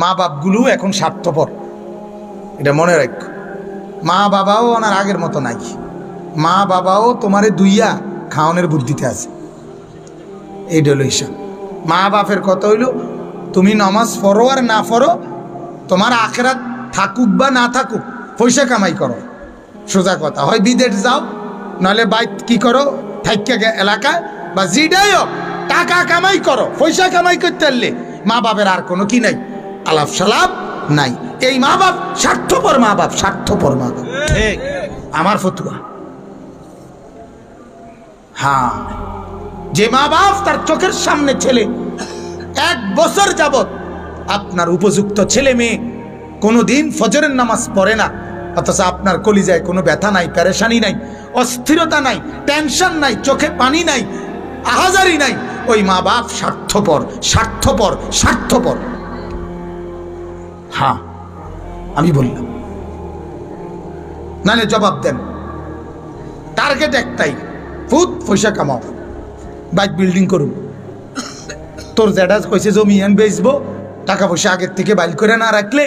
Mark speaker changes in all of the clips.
Speaker 1: মা বাপগুলো এখন স্বার্থপর। এটা মনে রাখ। মা বাবাও ওনার আগের মতো নাই। মা বাবাও তোমারে দুইয়া খাওয়ানোর বুদ্ধিতে আছে। এইটা হলো হিসাব। মা বাপের কথা হইল, তুমি নমাজ পড়ো আর না পড়ো, তোমার আখেরাত থাকুক বা না থাকুক, পয়সা কামাই করো। সোজা কথা, হয় বিদেশ যাও, নাহলে বাইক কি করো, থাইকা গে এলাকায় বা জিডাই টাকা কামাই করো, পয়সা কামাই করতে পারলে মা বাপের আর কোনো কি নাই। আলাপ সালাপ নাই। এই মা বাপ স্বার্থপর মা বাপ স্বার্থপর মা বাপ আমার ফতুয়া। হ্যাঁ। যে মা বাপ তার চোখের সামনে ছেলে এক বছর যাবত আপনার উপযুক্ত ছেলে মেয়ে কোনোদিন ফজরের নামাজ পড়ে না অথচ আপনার কলিজায় কোনো ব্যথা নাই প্যারেশানি নাই অস্থিরতা নাই টেনশন নাই চোখে পানি নাই আহাজারি নাই। ওই মা বাপ স্বার্থপর স্বার্থপর স্বার্থপর। হ্যাঁ আমি বললাম। নালে জবাব দেন। টার্গেট একটাই ফুট পয়সা কামাও। বাইক বিল্ডিং করুন। তোর জ্যাডাজ কইছে জমি এন বেচবো, টাকা পয়সা আগের থেকে বাইল করে না রাখলে,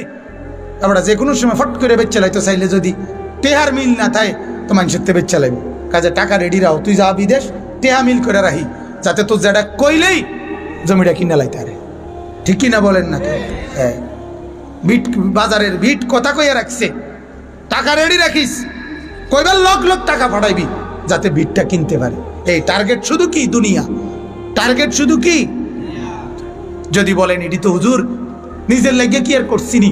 Speaker 1: আমরা যে কোনো সময় ফট করে বেচ চালাইতো চাইলে যদি টেহার মিল না থাকে, তো মানুষের তে বেচ চালাইব কাজে টাকা রেডি রাও, তুই যা বিদেশ, টেহা মিল করে রাখি, যাতে তোর জ্যাডা কইলেই জমিটা কিনে লাইতে আরে ঠিক কিনা বলেন না? হ্যাঁ। বিট বাজারের বিট কথা কইয়া রাখছে। টাকা রেডি রাখিস। কইবার লক লক টাকা পাঠাইবি যাতে বিটটা কিনতে পারে। এই টার্গেট শুধু কি দুনিয়া? টার্গেট শুধু কি? যদি বলেন এটি তো হুজুর, নিজের লাগিয়ে কি আর করছিনি?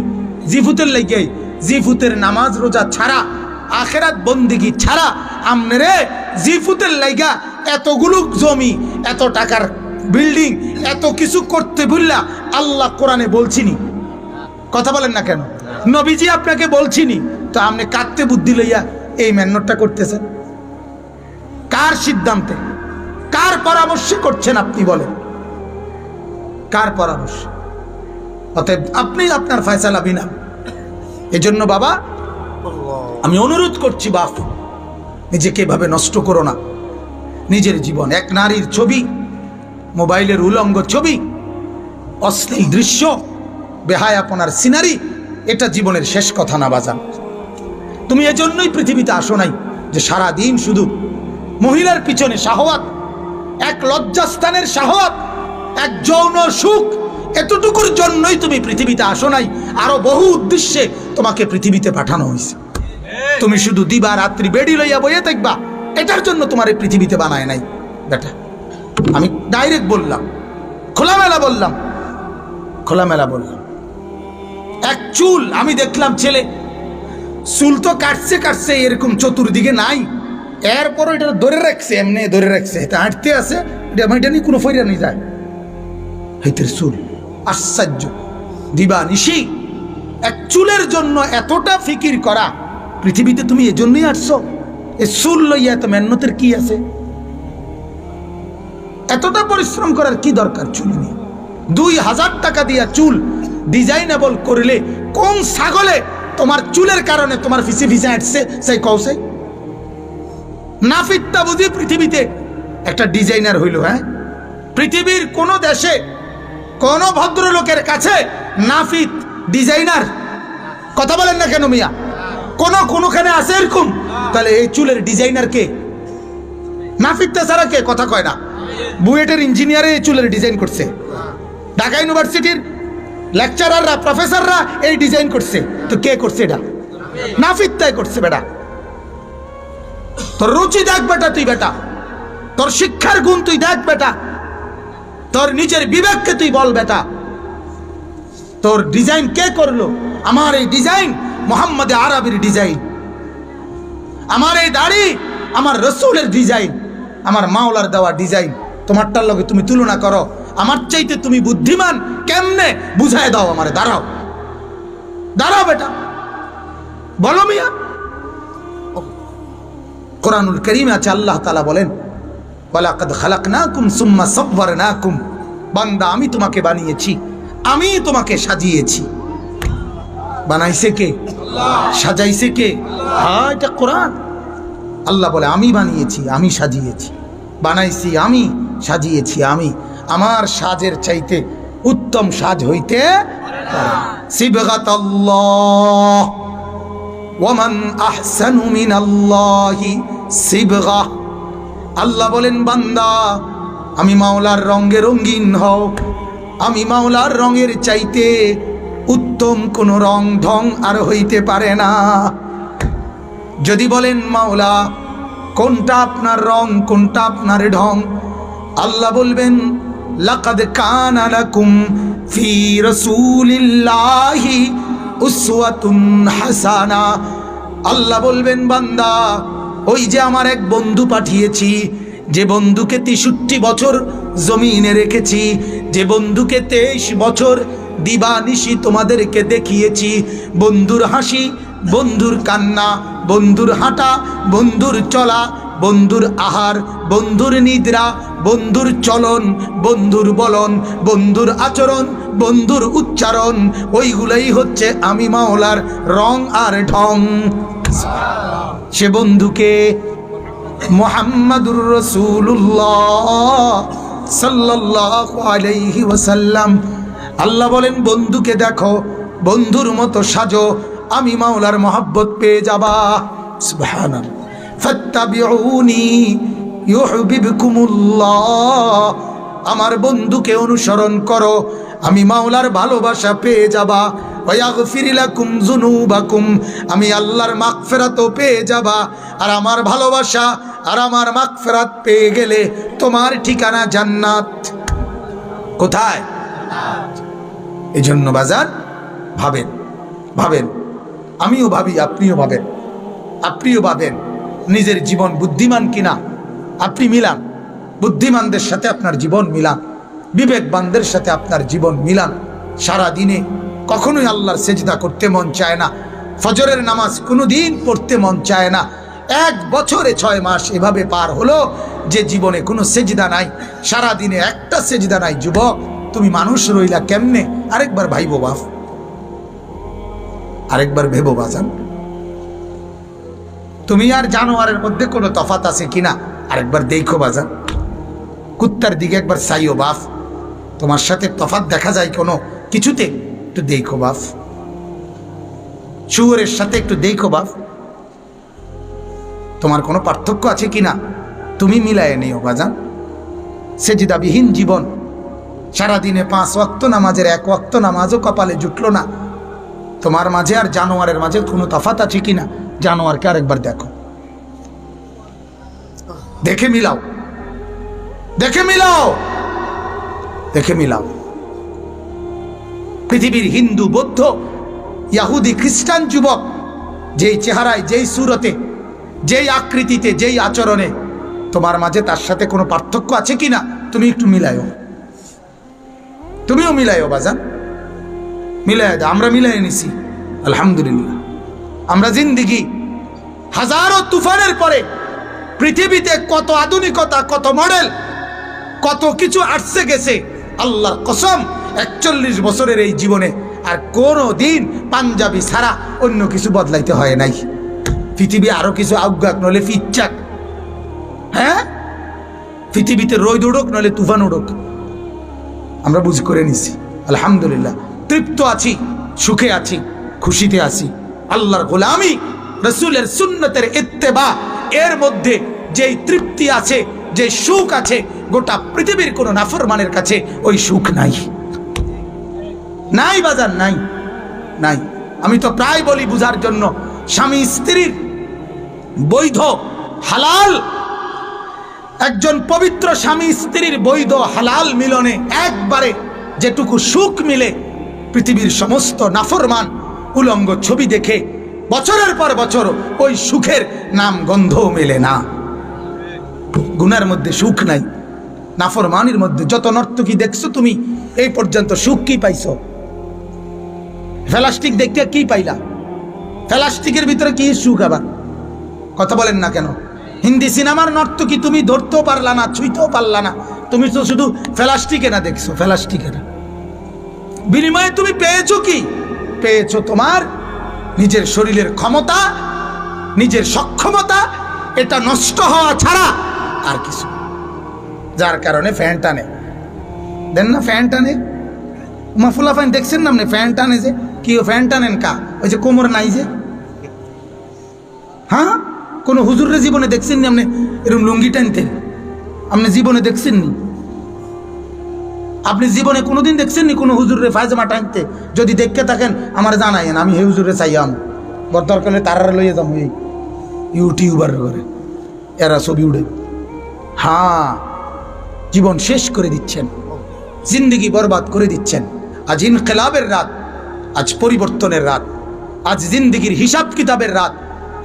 Speaker 1: জিফুতের লাগিয়ে জিফুতের নামাজ রোজা ছাড়া, আখেরাত বন্দিগি ছাড়া আমনেরে জিফুতের লাইগা এতগুলো জমি, এত টাকার বিল্ডিং এত কিছু করতে বললা আল্লাহ কোরআনে বলছিনি। কথা বলেন না কেন? নবীজি আপনাকে বলছিনি, তো আপনি কাঁদতে বুদ্ধি লইয়া এই মেন্নটটা করতেছেন। কার সিদ্ধান্তে? কার পরামর্শে করছেন আপনি বলেন? কার পরামর্শ? অতএব আপনি আপনার ফয়সালা বিনা। এজন্য বাবা, আমি অনুরোধ করছি বাপ, নিজেকে এভাবে নষ্ট করো না। নিজের জীবন, এক নারীর ছবি, মোবাইলের উলঙ্গ ছবি, অশ্লীল দৃশ্য বেহায় আপনার সিনারি, এটা জীবনের শেষ কথা না বাজান। তুমি এজন্যই পৃথিবীতে আসো নাই যে সারা দিন শুধু মহিলার পিছনে শাহওয়াত, এক লজ্জাস্থানের শাহওয়াত, এক যৌন সুখ, এতটুকুর জন্যই তুমি পৃথিবীতে আসো নাই। আরও বহু উদ্দেশ্যে তোমাকে পৃথিবীতে পাঠানো হয়েছে। তুমি শুধু দিবা, রাত্রি বেডি লইয়া বইয়ে দেখবা এটার জন্য তোমার এই পৃথিবীতে বানায় নাই। বেটা, আমি ডাইরেক্ট বললাম, খোলামেলা বললাম খোলামেলা বললাম। চুল। আমি দেখলাম ছেলে, চুল তো কাটছে কাটছে এরকম চতুর্দিকে নাই। এরপর এটা ধরে রাখছে, এমনি ধরে রাখছে। এটা হাঁটতে আছে, এটা এটা নিয়ে কোনো ফইরা নিয়ে যায়। হইতের চুল, আশ্চর্য। দিবা নিশি এক চুলের জন্য এতটা ফিকির করা, পৃথিবীতে তুমি এজন্যই আসছো? এ চুল লইয়া এত মেহনতের কি আছে? এতটা পরিশ্রম করার কি দরকার চুল নিয়ে? দুই হাজার টাকা দিয়া চুল ডিজাইনেবল করলে কোন ছাগলে তোমার চুলের কারণে তোমার ফিসি ভিসা আসছে সেই কৌশে নাফিতটা বুঝি পৃথিবীতে একটা ডিজাইনার হইল হ্যাঁ? পৃথিবীর কোন দেশে কোন ভদ্রলোকের কাছে নাফিত ডিজাইনার, কথা বলেন না কেন মিয়া? কোন কোনখানে আছে এরকম? তাহলে এই চুলের ডিজাইনার কে? নাফিকটা ছাড়া কে? কথা কয় না। বুয়েটের ইঞ্জিনিয়ারে এই চুলের ডিজাইন করছে। ঢাকা ইউনিভার্সিটির লেকচারাররা প্রফেসররা এই ডিজাইন করছে। তো কে করছে এটা? নাফিকটাই করছে বেটা। তোর রুচি দেখ বেটা তুই বেটা। তোর শিক্ষার গুণ তুই দেখ বেটা। তোর নিজের বিবেককে তুই বল বেটা। তোর ডিজাইন কে করল? আমার এই ডিজাইন মোহাম্মদ আরবির ডিজাইন আমার এই দাড়ি আমার রসুলের ডিজাইন আমার মাওলার দেওয়া ডিজাইন তোমারটার লগে তুমি তুলনা করো। আমার চাইতে তুমি বুদ্ধিমান, কেমনে বুঝায় দাও আমারে? দাঁড়াও। দাঁড়াও বেটা। বলো মিয়া। কোরআনুল করিমে আছে, আল্লাহ তালা বলেন, ওয়ালাকাদ খালাকনাকুম সুম্মা সাব্বারনাকুম। বান্দা, আমি তোমাকে বানিয়েছি, আমি তোমাকে সাজিয়েছি। বানাইছে কে? সাজাইছে কে? হ্যাঁ এটা কোরআন। আল্লাহ বলে, আমি বানিয়েছি, আমি সাজিয়েছি। বানাইছি, আমি সাজিয়েছি, আমি। আমার সাজের চাইতে উত্তম সাজ হইতে সিবগা। আল্লাহ বলেন, বান্দা, আমি মাওলার রঙে রঙিন হও। আমি মাওলার রঙের চাইতে উত্তম কোন রং ঢং আর হইতে পারে না। যদি বলেন, মাওলা, কোনটা আপনার রং, কোনটা আপনার ঢং? আল্লাহ বলবেন লাকাদ কানা লাকুম ফি রাসূলিল্লাহি উসওয়াতুন হাসানা। আল্লাহ বলবেন, বান্দা, ওই যে আমার এক বন্ধু পাঠিয়েছি, যে বন্ধুকে তেষট্টি বছর জমিনে রেখেছি, যে বন্ধুকে তেইশ বছর দিবানিশি তোমাদেরকে দেখিয়েছি, বন্ধুর হাসি, বন্ধুর কান্না, বন্ধুর হাঁটা, বন্ধুর চলা বন্ধুর আহার, বন্ধুর নিদ্রা, বন্ধুর চলন, বন্ধুর বলন, বন্ধুর আচরণ, বন্ধুর উচ্চারণ, ওইগুলোই হচ্ছে আমি মাওলার রং আর ঢং। সে বন্ধুকে মোহাম্মদুর রসুল্লাহ সাল্লাহ আলাইহি ওয়াসাল্লাম। আল্লাহ বলেন, বন্ধুকে দেখো, বন্ধুর মতো সাজো, আমি মাওলার মহাব্বত পেয়ে যাবা। আমার বন্ধুকে অনুসরণ করো, আমি মাওলার ভালোবাসা পেয়ে যাবা। আমি আল্লাহর মাগফিরাতও পেয়ে যাবা। আর আমার ভালোবাসা আর আমার মাগফিরাত পেয়ে গেলে তোমার ঠিকানা জান্নাত। কোথায়? এই জন্য বাজার, ভাবেন ভাবেন। আমিও ভাবি, আপনিও ভাবেন আপনিও ভাবেন। নিজের জীবন বুদ্ধিমান কিনা? আপনি মিলান। বুদ্ধিমানদের সাথে আপনার জীবন মিলান। বিবেকবানদের সাথে আপনার জীবন মিলান। সারা দিনে কখনোই আল্লাহর সেজদা করতে মন চায় না। ফজরের নামাজ কোনো দিন পড়তে মন চায় না। এক বছরে ছয় মাস এভাবে পার হলো যে জীবনে কোনো সেজদা নাই। সারা দিনে একটা সেজদা নাই। যুবক, তুমি মানুষ রইলা কেমনে? আরেকবার ভাইবো বাপ। আরেকবার ভেবো বাজান। তুমি আর জানোয়ারের মধ্যে কোনো তফাত আছে কিনা? আরেকবার দেখো বাজান। কুত্তার দিকে একবার চাইও বাফ। তোমার সাথে তফাত দেখা যায় কোনো কিছুতে? একটু দেখো বাফ। শুয়োরের সাথে একটু দেখো বাফ। তোমার কোনো পার্থক্য আছে কিনা? তুমি মিলায় নিও বাজান। সেজিদাবিহীন জীবন। সারাদিনে পাঁচ ওয়াক্ত নামাজের এক ওয়াক্ত নামাজও কপালে জুটলো না। তোমার মাঝে আর জানোয়ারের মাঝে কোনো তফাত আছে কিনা? জানোয়ারকে আরেকবার দেখো। দেখে মিলাও। দেখে মিলাও। দেখে মিলাও। পৃথিবীর হিন্দু, বৌদ্ধ, ইয়াহুদি, খ্রিস্টান যুবক যেই চেহারায়, যেই সুরতে, যেই আকৃতিতে, যেই আচরণে, তোমার মাঝে তার সাথে কোনো পার্থক্য আছে কিনা, তুমি একটু মিলায়ও। তুমিও মিলাইও বাজান। মিলাই দাও, আমরা মিলাই নিছি। আলহামদুলিল্লাহ। আমরা জিন্দিগি। হাজারো তুফানের পরে পৃথিবীতে কত আধুনিকতা, কত মডেল, কত কিছু আসছে গেছে। আল্লাহর কসম, একচল্লিশ বছরের এই জীবনে আর কোনো দিন পাঞ্জাবি ছাড়া অন্য কিছু বদলাইতে হয় নাই। পৃথিবী আরও কিছু আজ্ঞাক নলে ফিচ্চাক। হ্যাঁ? পৃথিবীতে রোদ উড়ুক নলে তুফান উড়ুক। আমরা বুঝ করে নিছি, আলহামদুলিল্লাহ। তৃপ্ত আছি, সুখে আছি, খুশিতে আছি। আল্লাহর গোলামি, রসুলের সুন্নতের ইত্তেবা, এর মধ্যে যেই তৃপ্তি আছে যে সুখ আছে, গোটা পৃথিবীর কোনো নাফরমানের কাছে ওই সুখ নাই। নাই বাজার, নাই নাই। আমি তো প্রায় বলি বুঝার জন্য, স্বামী স্ত্রীর বৈধ হালাল, একজন পবিত্র স্বামী স্ত্রীর বৈধ হালাল মিলনে একবারে যেটুকু সুখ মিলে পৃথিবীর সমস্ত নাফরমান উলঙ্গ ছবি দেখে বছরের পর বছর ওই সুখের নাম গন্ধও মেলে না। গুনার মধ্যে সুখ নাই, নাফরমানির মধ্যে যত নর্তকী দেখছ তুমি, এই পর্যন্ত সুখ কি পাইছো? ফেলাস্টিক দেখতে কি পাইলা? ফেলাস্টিকের ভিতরে কি সুখ আবার? কথা বলেন না কেন? হিন্দি সিনেমার নর্তকী তুমি ধরতেও পারলা না, ছুঁইতেও পারলা না। তুমি তো শুধু ফেলাস্টিকে না দেখছ ফেলাস্টিকে না বিনিময়ে তুমি পেয়েছ কি? পেয়েছ তোমার? নিজের শরীরের ক্ষমতা, নিজের সক্ষমতা, এটা নষ্ট হওয়া ছাড়া আর কিছু। যার কারণে ফ্যান টানে। দেন না ফ্যান টানে? মাফুলা ফ্যান দেখছেন না আপনি? ফ্যান টানে যে। কি ফ্যান টানেন কা? ওই যে কোমর নাই যে। হ্যাঁ? কোনো হুজুরের জীবনে দেখছেন নি আপনি? এরকম লুঙ্গি টানতেন। আপনি জীবনে দেখছেন নি জীবনে কোনোদিন দেখছেন নি কোনো হুজুরের ফায়জামা টানতে? যদি দেখতে থাকেন, আমার জানাইন আমি হে হুজুরে চাইয়াম। বর দরকার হলে তারা লইয়ে যাব এই ইউটিউবার করে এরা ছবি উড়ে। হ্যাঁ জীবন শেষ করে দিচ্ছেন। জিন্দগি বরবাদ করে দিচ্ছেন। আজ ইনকলাবের রাত, আজ পরিবর্তনের রাত। আজ জিন্দগির হিসাব কিতাবের রাত।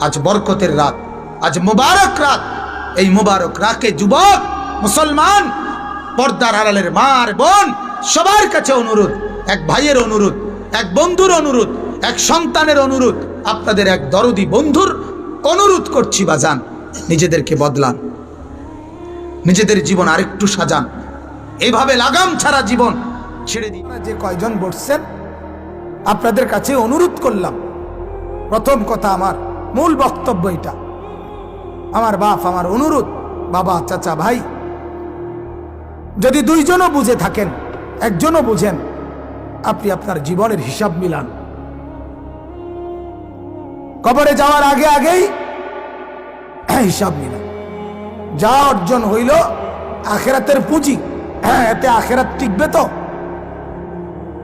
Speaker 1: আজ বরকতের রাত। আজ মুবারক রাত। এই মুবারক রাকে যুবক, মুসলমান পর্দার আড়ালের মার বোন, সবার কাছে অনুরোধ, এক ভাইয়ের অনুরোধ, এক বন্ধুর অনুরোধ, এক সন্তানের অনুরোধ, আপনাদের এক দরদি বন্ধুর অনুরোধ করছি বাজান, নিজেদেরকে বদলান, নিজেদের জীবন আরেকটু সাজান, এভাবে লাগাম ছাড়া জীবন ছেড়ে দিন। যে কয়জন বসছেন, আপনাদের কাছে অনুরোধ করলাম, প্রথম কথা আমার মূল বক্তব্য এটা, আমার বাপ, আমার অনুরোধ, বাবা, চাচা, ভাই যদি দুইজনও বুঝে থাকেন একজনও বুঝেন আপনি আপনার জীবনের হিসাব মিলান। কবরে যাওয়ার আগে আগেই হিসাব মিলান। যা অর্জন হইল আখেরাতের পুঁজি। হ্যাঁ এতে আখেরাত টিকবে তো?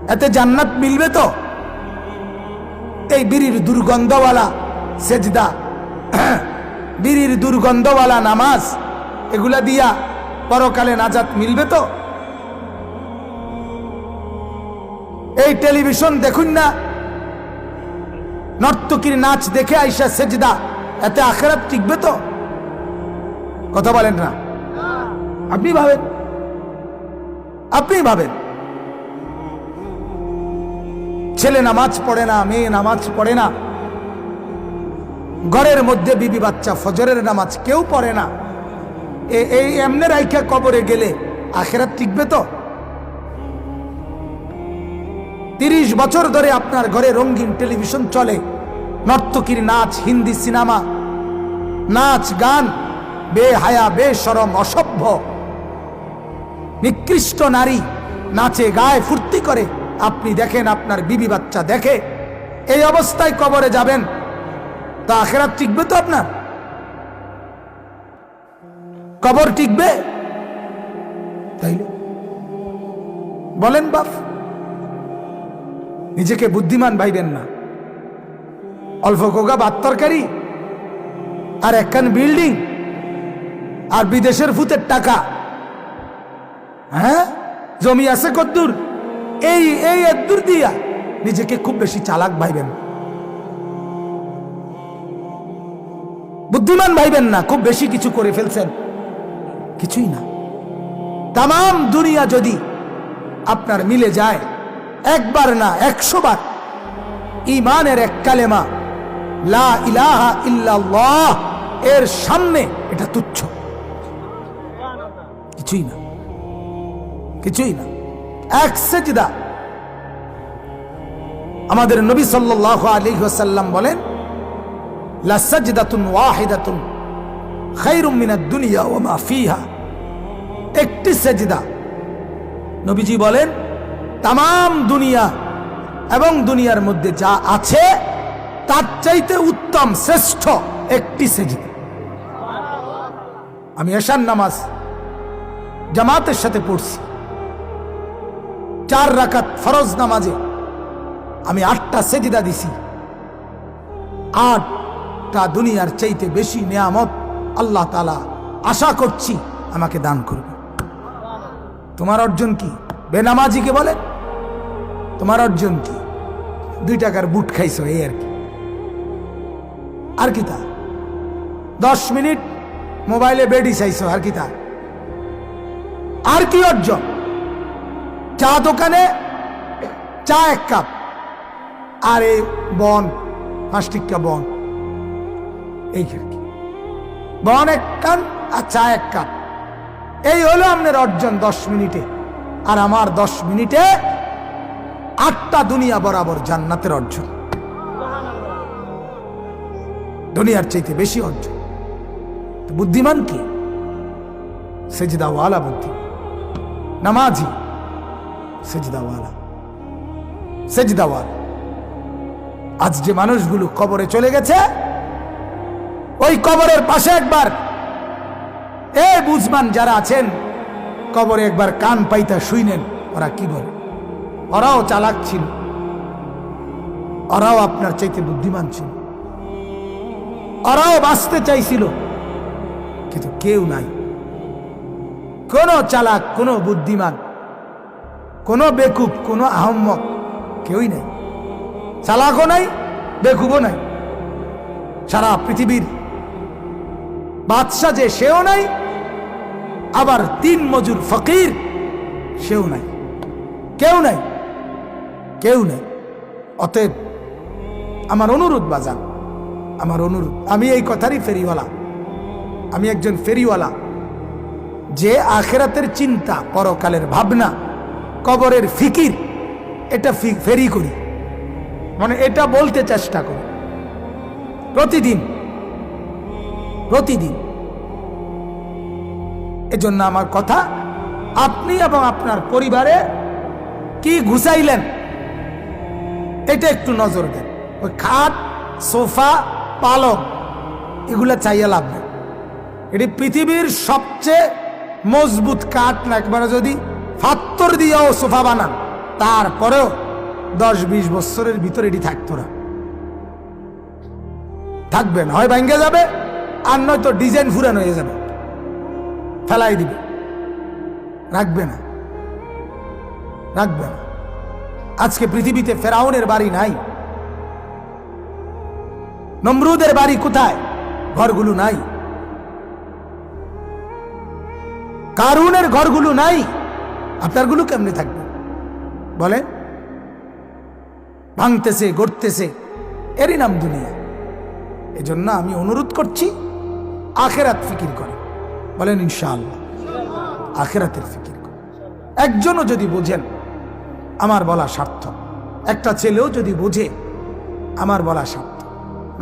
Speaker 1: এতে জান্নাত মিলবে তো? এই বিড়ির দুর্গন্ধওয়ালা সেজদা হ্যাঁ, বিড়ির দুর্গন্ধওয়ালা নামাজ এগুলা দিয়া পরকালে নাজাত মিলবে তো? এই টেলিভিশন দেখুন না। নর্তকীর নাচ দেখে আইসা সেজদা, এতে আখেরাত টিকবে তো? কথা বলেন না। আপনি ভাবেন? আপনি ভাবেন? ছেলে নামাজ পড়ে না, মেয়ে নামাজ পড়ে না। ঘরের মধ্যে বিবি বাচ্চা, ফজরের নামাজ কেউ পড়ে না। এই এমনে রাইখা কবরে গেলে আখেরাত টিকবে তো? তিরিশ বছর ধরে আপনার ঘরে রঙিন টেলিভিশন চলে, নর্তকীর নাচ, হিন্দি সিনেমা, নাচ, গান, বেহায়া, বেসরম, অসভ্য। নিকৃষ্ট নারী নাচে গায়ে ফুর্তি করে, আপনি দেখেন আপনার বিবি বাচ্চা দেখে, এই অবস্থায় কবরে যাবেন, তা আখেরাত টিকবে তো আপনার? কবর টিকবে? তাইলে? বলেন বাপ। নিজেকে বুদ্ধিমান ভাইবেন না। অল্প কোগা ভাত তরকারি আর একখান বিল্ডিং আর বিদেশের ফুতের টাকা। হ্যাঁ? জমি আছে কদ্দুর। এই এই এদ্দুর দিয়া নিজেকে খুব বেশি চালাক ভাইবেন বুদ্ধিমান ভাইবেন না, খুব বেশি কিছু করে ফেলছেন। কিছুই না। তাম দুনিয়া যদি আপনার মিলে যায়, একবার না একশো বার ইমানের এক কালেমা, লা ইলাহা ইল্লাল্লাহ, এর সামনে এটা তুচ্ছ। কিছুই না। কিছুই না। এক সেজদা। আমাদের নবী সাল্লাল্লাহু আলাইহি ওয়াসাল্লাম বলেন, লা সাজদাতুন ওয়াহিদাতুন। দুনিয়া ওয়া মা ফিহা। একটি সেজদা। নবীজি বলেন তাম দুনিয়া এবং দুনিয়ার মধ্যে যা আছে, তার চাইতে উত্তম, শ্রেষ্ঠ একটি সেজদা। আমি এশান নামাজ জামাতের সাথে পড়ছি। চার রাকাত ফরজ নামাজে আমি আটটা সেজিদা দিছি। আটটা দুনিয়ার চাইতে বেশি নিয়ামত আল্লাহ তালা আশা করছি আমাকে দান করবে। তোমার অর্জন কি? বেনামাজিকে বলে? তোমার অর্জন কি? দুই টাকার বুট খাইছো, এই আর কি। আর কি তা? দশ মিনিট মোবাইলে বেডি চাইছো, আর কি তা? আর কি অর্জন? চা দোকানে চা এক কাপ। আর এই বন পাঁচ টিক্কা বন। এই আর কি। বন এক কান আর চা এক কাপ। এই হলো আপনার অর্জন দশ মিনিটে। আর আমার দশ মিনিটে আটটা দুনিয়া বরাবর জান্নাতের অর্জন। দুনিয়ার চাইতে বেশি অর্জন। বুদ্ধিমান কি? সেজদাওয়ালা বুদ্ধি। নামাজি। সেজদাওয়ালা। সেজদাওয়াল। আজ যে মানুষগুলো কবরে চলে গেছে ওই কবরের পাশে একবার। এ বুঝমান যারা আছেন, কবরে একবার কান পাইতা শুইনেন, ওরা কি বলে? ওরাও চালাক ছিল। ওরাও আপনার চাইতে বুদ্ধিমান ছিল। ওরাও বাঁচতে চাইছিল। কিন্তু কেউ নাই। কোন চালাক, কোন বুদ্ধিমান, কোন বেকুব, কোন আহম্মক কেউই নাই। চালাকও নাই, বেকুবও নাই। সারা পৃথিবীর বাদশাহ যে সেও নাই, আবার তিন মজুর ফকির সেও নাই। কেউ নাই কেউ নাই। অতএব আমার অনুরোধ, বাজান, আমার অনুরোধ, আমি এই কথারই ফেরিওয়ালা। আমি একজন ফেরিওয়ালা। যে আখেরাতের চিন্তা, পরকালের ভাবনা, কবরের ফিকির, এটা ফেরি করি। মানে এটা বলতে চেষ্টা করি। প্রতিদিন প্রতিদিন। এজন্য আমার কথা, আপনি এবং আপনার পরিবারে কি ঘুষাইলেন? এটা একটু নজর দেন। ওই খাট, সোফা পালক এগুলো চাইয়া লাভ নেই। এটি পৃথিবীর সবচেয়ে মজবুত কাঠ না, একবারে যদি ফাত্তর দিয়েও সোফা বানান, তারপরেও দশ বিশ বছরের ভিতরে এটি থাকতো না। থাকবেন, হয় ভাঙ্গে যাবে। আর নয়তো ডিজাইন ফুরানো হয়ে যাবে। ফেলাই দিবে। রাখবে না। রাখবে না। আজকে পৃথিবীতে ফেরাউনের বাড়ি নাই। নমরুদের বাড়ি কোথায়? ঘরগুলো নাই। কারুনের ঘরগুলো নাই। আপনারগুলো কেমনে থাকবে? বলেন। ভাঙতেছে, গড়তেছে, এরই নাম দুনিয়া। এজন্য আমি অনুরোধ করছি আখেরাত ফিকির করে। বলেন, ইনশাআল্লাহ, আখেরাতের ফিকির করে। একজনও যদি বোঝেন, আমার বলা সার্থক। একটা ছেলেও যদি বোঝে, আমার বলা সার্থক।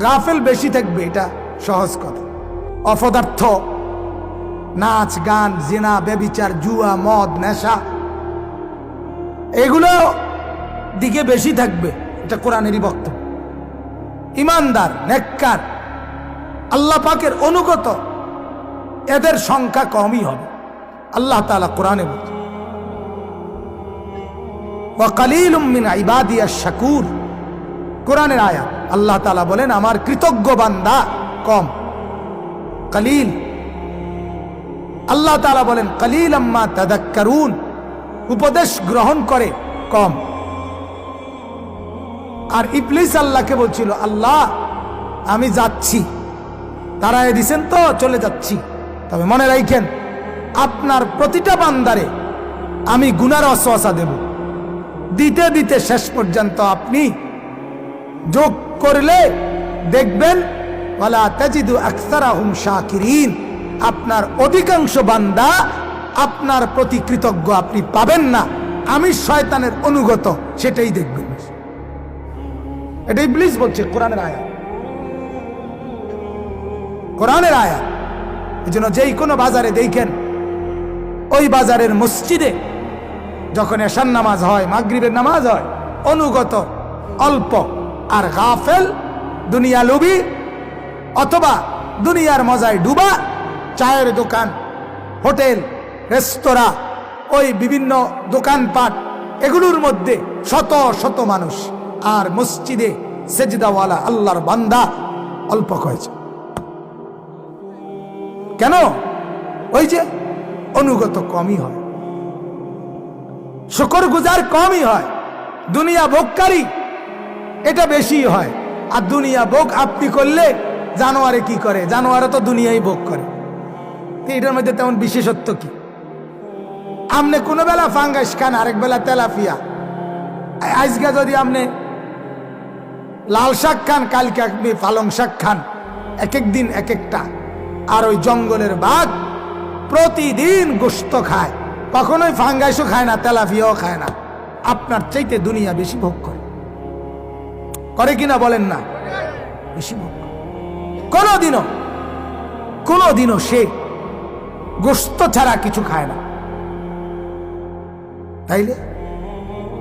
Speaker 1: গাফেল বেশি থাকবে, এটা সহজ কথা। অপদার্থ, নাচ, গান, জেনা বেবিচার জুয়া, মদ, নেশা এগুলো দিকে বেশি থাকবে। এটা কোরআনেরই বক্তব্য। ইমানদার, নেককার আল্লাহ পাকের অনুগত, এদের সংখ্যা কমই হবে। আল্লাহ তালা কোরআনে বলছে ওয়াকালিল মিন ইবাদিয়া শাকুর। কোরআনের আয়াত, আল্লাহ তালা বলেন, আমার কৃতজ্ঞ বান্দা কম। কালিল, আল্লাহ তালা বলেন কালিল আম্মা তাদাক্কারুন। উপদেশ গ্রহণ করে কম। আর ইবলিস আল্লাহকে বলছিল, আল্লাহ, আমি যাচ্ছি। তারা দিছেন, তো চলে যাচ্ছি। তবে মনে রাখেন আপনার প্রতিটা বান্দারে আমি গুনার অসোয়াশা দেব। দিতে দিতে শেষ পর্যন্ত আপনি যোগ করলে দেখবেন আপনার অধিকাংশ বান্দা আপনার প্রতি কৃতজ্ঞ, আপনি পাবেন না। আমি শয়তানের অনুগত, সেটাই দেখবেন। এটাই প্লিজ বলছে, কোরআনের আয়া কোরআনের আয়া এই জন্য যেই কোনো বাজারে দেখেন, ওই বাজারের মসজিদে যখন এশান নামাজ হয়, মাগরিবের নামাজ হয়, অনুগত, অল্প আর গাফেল, দুনিয়া লুবি অথবা দুনিয়ার মজায় ডুবা, চায়ের দোকান, হোটেল, রেস্তোরাঁ, ওই বিভিন্ন দোকানপাট, এগুলোর মধ্যে শত শত মানুষ। আর মসজিদে সেজদাওয়ালা আল্লাহর বান্দা অল্প কয়েছে। কেন? ওই যে অনুগত কমই হয়। শুকর গুজার কমই হয়। দুনিয়া ভোগকারী, এটা বেশি হয়। আর দুনিয়া ভোগ আপনি করলে জানোয়ারে কি করে? জানোয়ারে তো দুনিয়াই ভোগ করে। এটার মধ্যে তেমন বিশেষত্ব কি? আমনে কোনো বেলা ফাঙ্গাস খান, আরেক বেলা তেলাফিয়া আজকে যদি আপনি লাল শাক খান, কালকে আপনি পালং শাক খান এক এক দিন এক একটা আর ওই জঙ্গলের বাঘ প্রতিদিন গোস্ত খায়। কখনোই ফাঙ্গাইশও খায় না তেলাফিয়াও খায় না। আপনার চাইতে দুনিয়া বেশি ভোগ করে। করে কিনা বলেন না? বেশি ভোগ করে। কোনোদিনও কোনোদিনও সে গোস্ত ছাড়া কিছু খায় না। তাইলে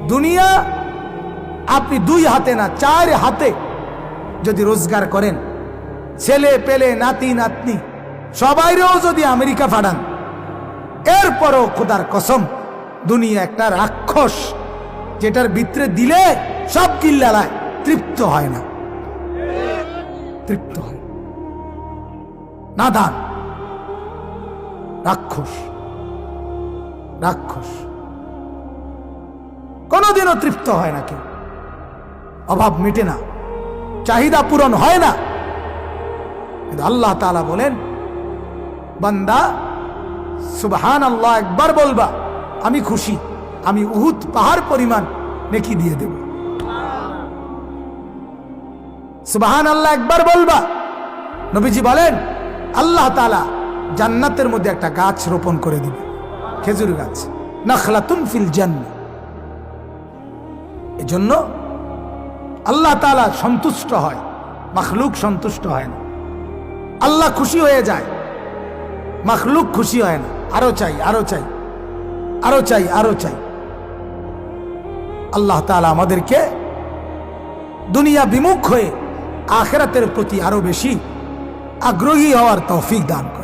Speaker 1: দুনিয়া আপনি দুই হাতে না, চার হাতে যদি রোজগার করেন, ছেলে, পেলে, নাতি, নাতনি সবাইরেও যদি আমেরিকা পাঠান এরপরও খোদার কসম, দুনিয়া একটা রাক্ষস, যেটার ভিতরে দিলে সব কিল্লালায় তৃপ্ত হয় না। তৃপ্ত হয় না। দান রাক্ষস। রাক্ষস। কোনোদিনও তৃপ্ত হয় না কেউ। অভাব মেটে না। চাহিদা পূরণ হয় না। আল্লাহ তালা বলেন বান্দা সুবহান আল্লাহ একবার বলবা, আমি খুশি, আমি উহুদ পাহাড় পরিমাণ নেকি দিয়ে দেব। সুবহান আল্লাহ একবার বলবা। নবীজি বলেন, আল্লাহ তালা জান্নাতের মধ্যে একটা গাছ রোপণ করে দিবে, খেজুর গাছ, নাখলাতুন ফিল জান্নাত এজন্য আল্লাহ তালা সন্তুষ্ট হয়, মাখলুক সন্তুষ্ট হয় না। আল্লাহ খুশি হয়ে যায় মাখলুক খুশি হয় না। আরও চাই আরও চাই আরও চাই আরও চাই। আল্লাহ তালা আমাদেরকে দুনিয়া বিমুখ হয়ে আখেরাতের প্রতি আরও বেশি আগ্রহী হওয়ার তৌফিক দান করে